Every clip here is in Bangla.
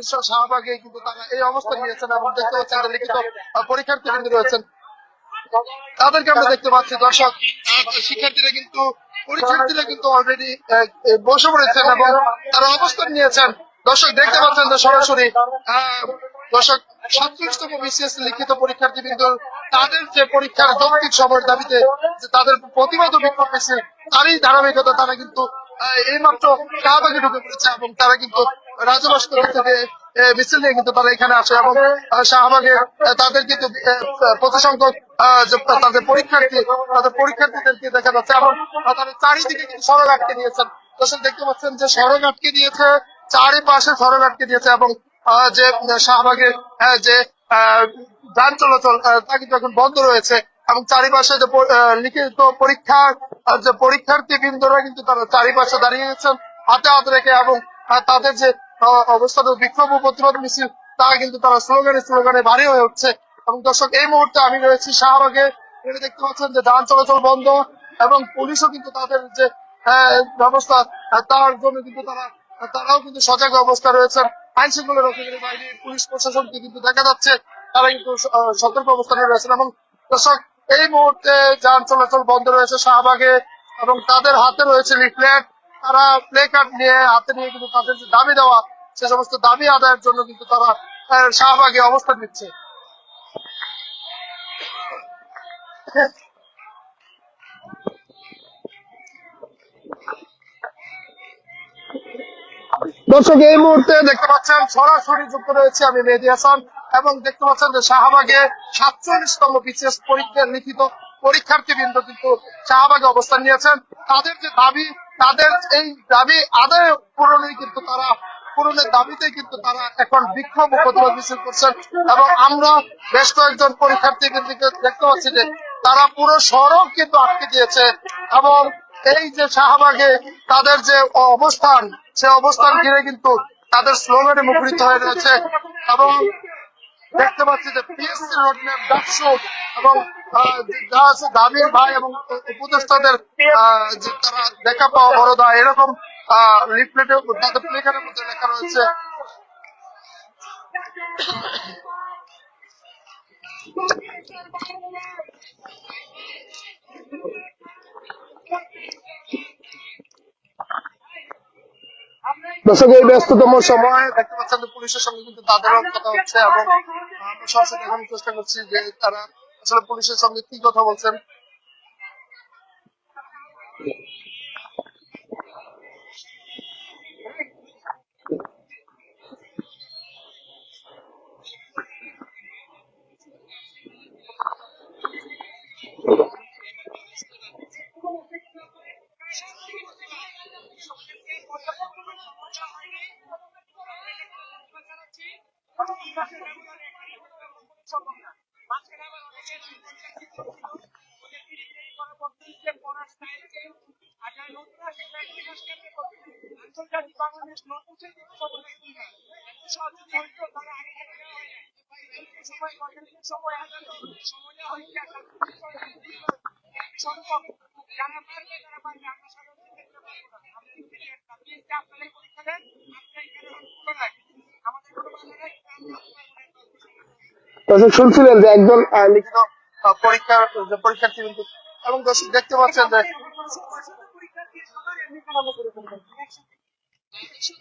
দৃশ্য শাহবাগে কিন্তু তারা এই অবস্থা নিয়েছেন এবং দেখতে পাচ্ছেন যে লিখিত পরীক্ষার্থী কিন্তু রয়েছেন। তাদেরকে আমরা দেখতে পাচ্ছি, দর্শক শিক্ষার্থীরা কিন্তু, পরীক্ষার্থীরা কিন্তু অলরেডি বসে পড়েছেন এবং তারা অবস্থান নিয়েছেন। দর্শক, দেখতে পাচ্ছেন যে সরাসরি দর্শক, সাতত্রিশতম বিসিএস লিখিত পরীক্ষার্থী কিন্তু তাদের যে পরীক্ষার যৌক্তিক সময়ের দাবিতে তাদের প্রতিবাদ বিক্ষোভ তারই ধারাবাহিকতা তারা কিন্তু এইমাত্র শাহবাগে ঢুকে পড়েছে এবং তারা কিন্তু রাজভাস্কর থেকে মিছিল নিয়ে কিন্তু তারা এখানে আসে এবং শাহবাগে তাদের কিন্তু প্রচুর তাদের পরীক্ষার্থী, তাদের পরীক্ষার্থীদেরকে দেখা যাচ্ছে এবং তারা চারিদিকে কিন্তু সড়ক আটকে দিয়েছেন। দর্শক দেখতে পাচ্ছেন যে সড়ক আটকে দিয়েছে, চারিপাশে সড়ক আটকে দিয়েছে এবং যে শাহবাগের যে যান চলাচল তা কিন্তু এখন বন্ধ রয়েছে। এবং চারিপাশে যে লিখিত পরীক্ষা যে পরীক্ষার্থী বৃন্দরা কিন্তু তারা চারিপাশে দাঁড়িয়ে গেছেন হাতে হাত রেখে এবং তাদের যে আহ, অবস্থান বিক্ষোভ প্রতিবাদ মিছিল তা কিন্তু তারা স্লোগানে স্লোগানে ভারী হয়ে উঠছে। এবং দর্শক এই মুহূর্তে আমি রয়েছি শাহবাগে এখানে দেখতে পাচ্ছেন যে যান চলাচল বন্ধ এবং পুলিশও কিন্তু তাদের যে ব্যবস্থা তার জন্য কিন্তু তারা তারাও কিন্তু সজাগ অবস্থা রয়েছেন। আইন শৃঙ্খলা রক্ষাকারী বাহিনী পুলিশ প্রশাসনকে কিন্তু দেখা যাচ্ছে তারা কিন্তু সতর্ক অবস্থানে রয়েছেন। এবং দর্শক এই মুহূর্তে যান চলাচল বন্ধ রয়েছে শাহবাগে এবং তাদের হাতে রয়েছে লিফলেট। তারা প্লে কার্ড নিয়ে হাতে নিয়ে কিন্তু তাদের যে দাবি দেওয়া, সে সমস্ত দাবি আদায়ের জন্য কিন্তু তারা শাহবাগে অবস্থান নিচ্ছে। দর্শক, এই মুহূর্তে দেখতে পাচ্ছেন সরাসরি যুক্ত রয়েছে আমি মেহেদি হাসান এবং দেখতে পাচ্ছেন যে শাহবাগে সাতচল্লিশতম বিশেষ পরীক্ষার লিখিত পরীক্ষার্থী বৃন্দ কিন্তু শাহবাগে অবস্থান নিয়েছেন। তাদের যে দাবি, তাদের এই দাবি আদায় পূরণেই কিন্তু তারা, পূরণের দাবিতে কিন্তু তারা এখন বিক্ষোভ প্রতিবাদ মিছিল করছেন এবং আমরা বেশ কয়েকজন পরীক্ষার্থী বৃন্দকে দেখতে পাচ্ছি যে তারা পুরো সড়ক কিন্তু আটকে দিয়েছে এবং এই যে শাহবাগে তাদের যে অবস্থান সে অবস্থান ঘিরে কিন্তু তাদের স্লোগানে মুখরিত হয়ে রয়েছে এবং দেখতে পাচ্ছি যে পিএসসি রোডম্যাপ ডাকসু এবং যা আছে দাবির ভাই এবং উপদেষ্টাদের তারা দেখা পাওয়া বড়দা এরকম লিফলেটে তাদের প্লেকারের মধ্যে লেখা রয়েছে। দর্শক এই ব্যস্ততম সময় দেখতে পাচ্ছেন পুলিশের সঙ্গে কিন্তু তাদেরও কথা হচ্ছে এবং আমরা সরাসরি দেখানোর চেষ্টা করছি যে তারা আসলে পুলিশের সঙ্গে কি কথা বলছেন। আন্তর্জাতিক বাংলাদেশ নতুন সহযোগী হইতো তারা আগে থেকে নেওয়া হয় না। সময় কর্মসূচির সময় আদালত সময় নেওয়া হয়েছে একটা সম্ভব যারা পারবে তারা পারবে আমরা সাধারণ ক্ষেত্রে পারব না আমরা ইন্টারনেট আপনি যে আপনাদের পরীক্ষা দেন আপনার এখানে কোনো নাই আমাদের কোনো বাধা নাই আমরা পারব না দর্শক শুনছিলেন যে একজন লিখিত পরীক্ষার যে পরীক্ষার্থী কিন্তু এবং দর্শক দেখতে পাচ্ছেন যে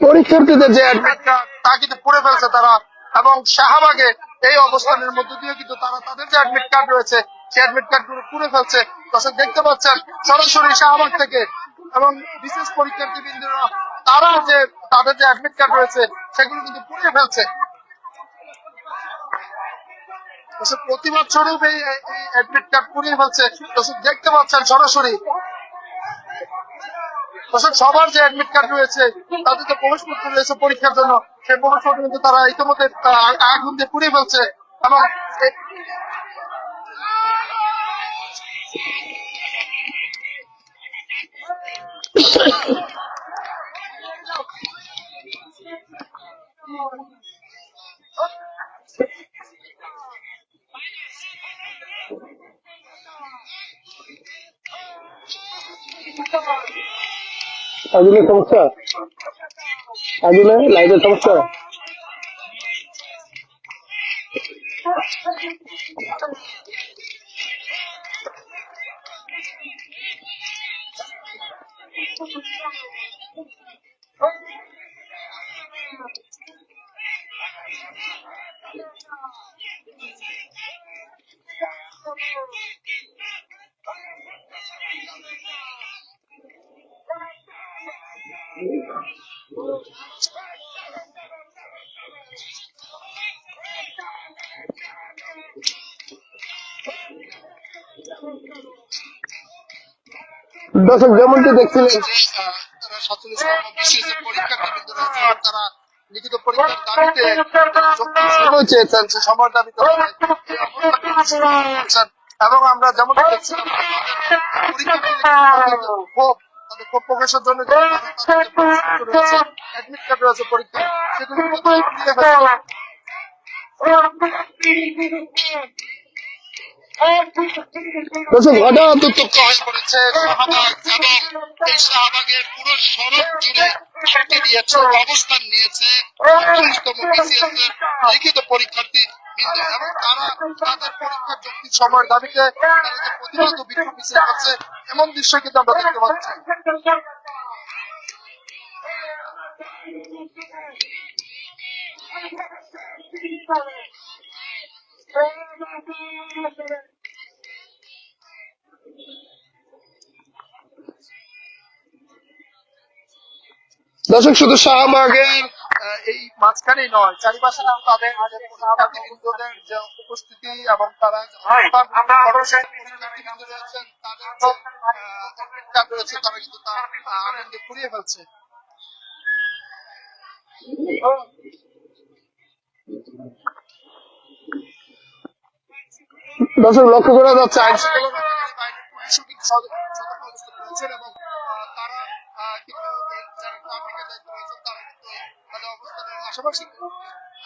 পরীক্ষার্থীদের যে অ্যাডমিট কার্ড তা কিন্তু পড়ে ফেলছে তারা। এবং শাহবাগে এই অবস্থানের মধ্য দিয়ে কিন্তু তারা তাদের যে অ্যাডমিট কার্ড রয়েছে, সেই অ্যাডমিট কার্ডগুলো পুড়ে ফেলছে। দেখতে পাচ্ছেন, সরাসরি শাহবাগ থেকে এবং বিশেষ পরীক্ষার্থী বিন্দুরা তারা যে তাদের যে অ্যাডমিট কার্ড রয়েছে, সেগুলো কিন্তু পুড়ে ফেলছে। প্রতি স্বরূপ এই অ্যাডমিট কার্ড পুড়িয়ে ফেলছে। দেখতে পাচ্ছেন সরাসরি দর্শক সবার যে অ্যাডমিট কার্ড রয়েছে তাদের যে প্রবেশপত্র রয়েছে পরীক্ষার জন্য সেই প্রবেশপত্র কিন্তু তারা ইতিমধ্যে আগুন দিয়ে পুড়িয়ে ফেলছে এবং এ- আগুনের সমস্যা? আগুনে লাইটের সমস্যা? দর্শক যেমনটি দেখছিলেন তারা লিখিত পরীক্ষার দাবিতে চেয়েছেন সে দাবিতে। এবং আমরা যেমন দেখছিলাম আমাদের পরীক্ষার্থীদের কিন্তু ক্ষোভ তাদের ক্ষোভ প্রকাশের জন্য যে তাদের যে প্রশ্নপত্র রয়েছে অ্যাডমিট কার্ড রয়েছে পরীক্ষা সেগুলো কিন্তু তারা ফিরিয়ে ফেলছে। দর্শক হঠাৎ উত্তপ্ত হয়ে পড়েছে শাহবাগ শাহবাগের পুরো সড়ক জুড়ে আটকে দিয়েছে অবস্থান নিয়েছে আটচল্লিশতম বিসিএস লিখিত পরীক্ষার্থী এমন দৃশ্য কিন্তু আমরা দেখতে পাচ্ছি। দর্শক শুধু শাহবাগের এই মাঝখানেই নয় চারিপাশে তাদের যে পরীক্ষার্থীবৃন্দদের যে উপস্থিতি এবং তারা তাদের রয়েছে তারা কিন্তু তা আহ, আনন্দে ফুরিয়ে ফেলছে দর্শক লক্ষ্য করা যাচ্ছে আইন শৃঙ্খলা রক্ষাকারী বাহিনীর পুলিশও কিন্তু সদ- সতর্ক অবস্থায় রয়েছেন এবং আহ, তারা আহ, কিন্তু এর যারা ট্রাফিকের দায়িত্ব রয়েছেন তারা কিন্তু তাদের অবস্থানের আশেপাশে আহ,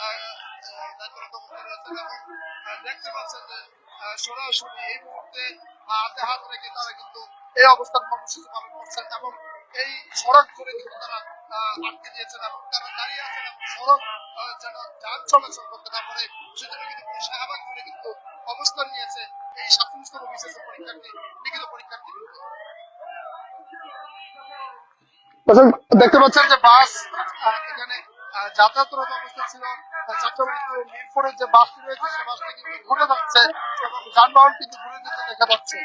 আহ, দায়িত্বরত অবস্থায় রয়েছেন এবং দেখতে পাচ্ছেন যে সরাসরি এই মুহূর্তে হাতে হাত তারা কিন্তু এই অবস্থান করছেন এবং এই সড়ক কিন্তু তারা আটকে এবং তারা দাঁড়িয়ে আছেন এবং যেন যান চলাচল করতে না পারে সেজন্য কিন্তু পুরো শাহবাগ কিন্তু অবস্থান নিয়েছে এই সাতচল্লিশতম বিশেষ পরীক্ষার্থী লিখিত পরীক্ষার্থী দেখতে পাচ্ছেন যে বাস এখানে যাতায়াতরত অবস্থা ছিল। মিরপুরের যে বাসটি রয়েছে সে বাসটি কিন্তু ঘুরে যাচ্ছে এবং যানবাহন কিন্তু ঘুরে যেতে দেখা যাচ্ছে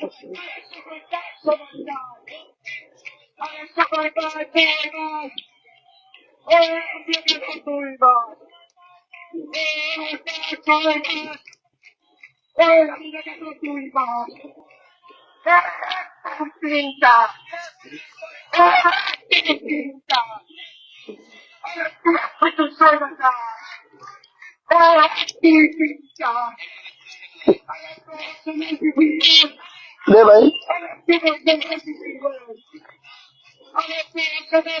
দে ভাই আরে আপনাকে তুমি কি করে আরে কাকে কি করে আরে কাকে তুমি কি করে আরে আপনি নতুন কি করে আরে পিএস কি করে আরে মন্দাস কি করে আরে হোটেল কাকে কি Ne bay? Evet,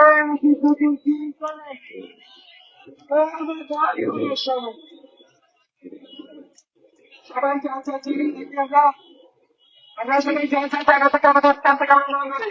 ও কি কি? কি করে? ও আমার ভাই সবাই সবাই চাচা যাও আমরা সবাই জলসা জায়গা থেকে আমাদের কাছে কেমন লাগে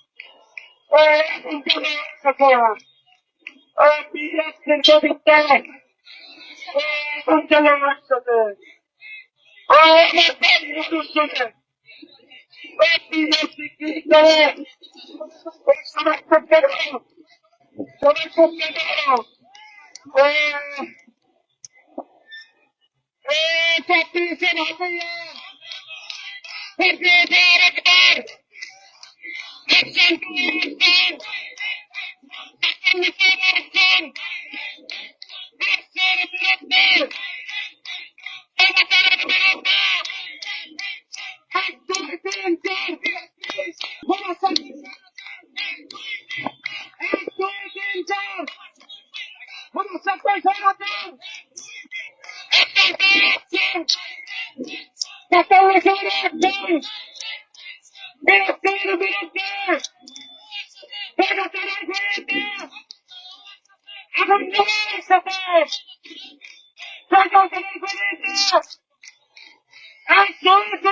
ও ওই হাতে তালি হাতে তালি শেষে হাতে তালি শেষে থাকে কে আমরা সবাই একসাথে করে দিব কেন ও এক Thank you. do. Descer o Brasil! Pega a Agonista, Deus! Pega o perigo, Ajuda,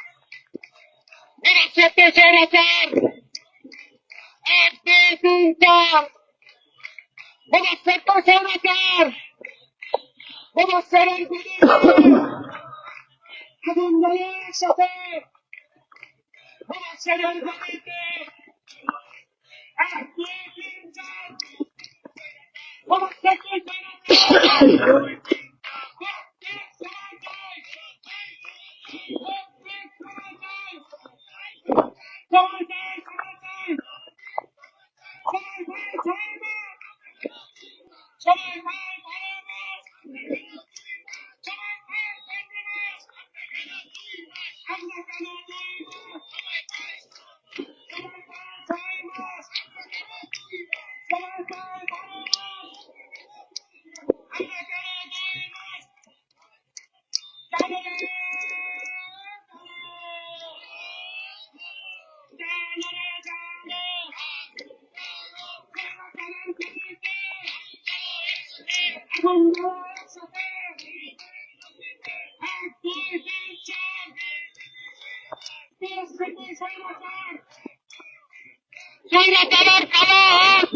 Machete Salazar, este es ser conservador, debe ser. Orgulloso, a donde es hacer, debe ser. Orgulloso.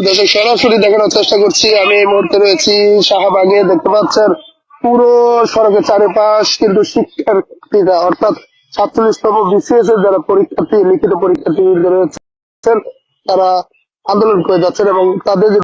দর্শক সরাসরি দেখানোর চেষ্টা করছি। আমি এই মুহূর্তে রয়েছি শাহবাগে, দেখতে পাচ্ছেন পুরো সড়কের চারিপাশ কিন্তু শিক্ষার্থীরা, অর্থাৎ সাতচল্লিশতম বিসিএস এর যারা পরীক্ষার্থী, লিখিত পরীক্ষার্থী তারা আন্দোলন করে যাচ্ছেন এবং তাদের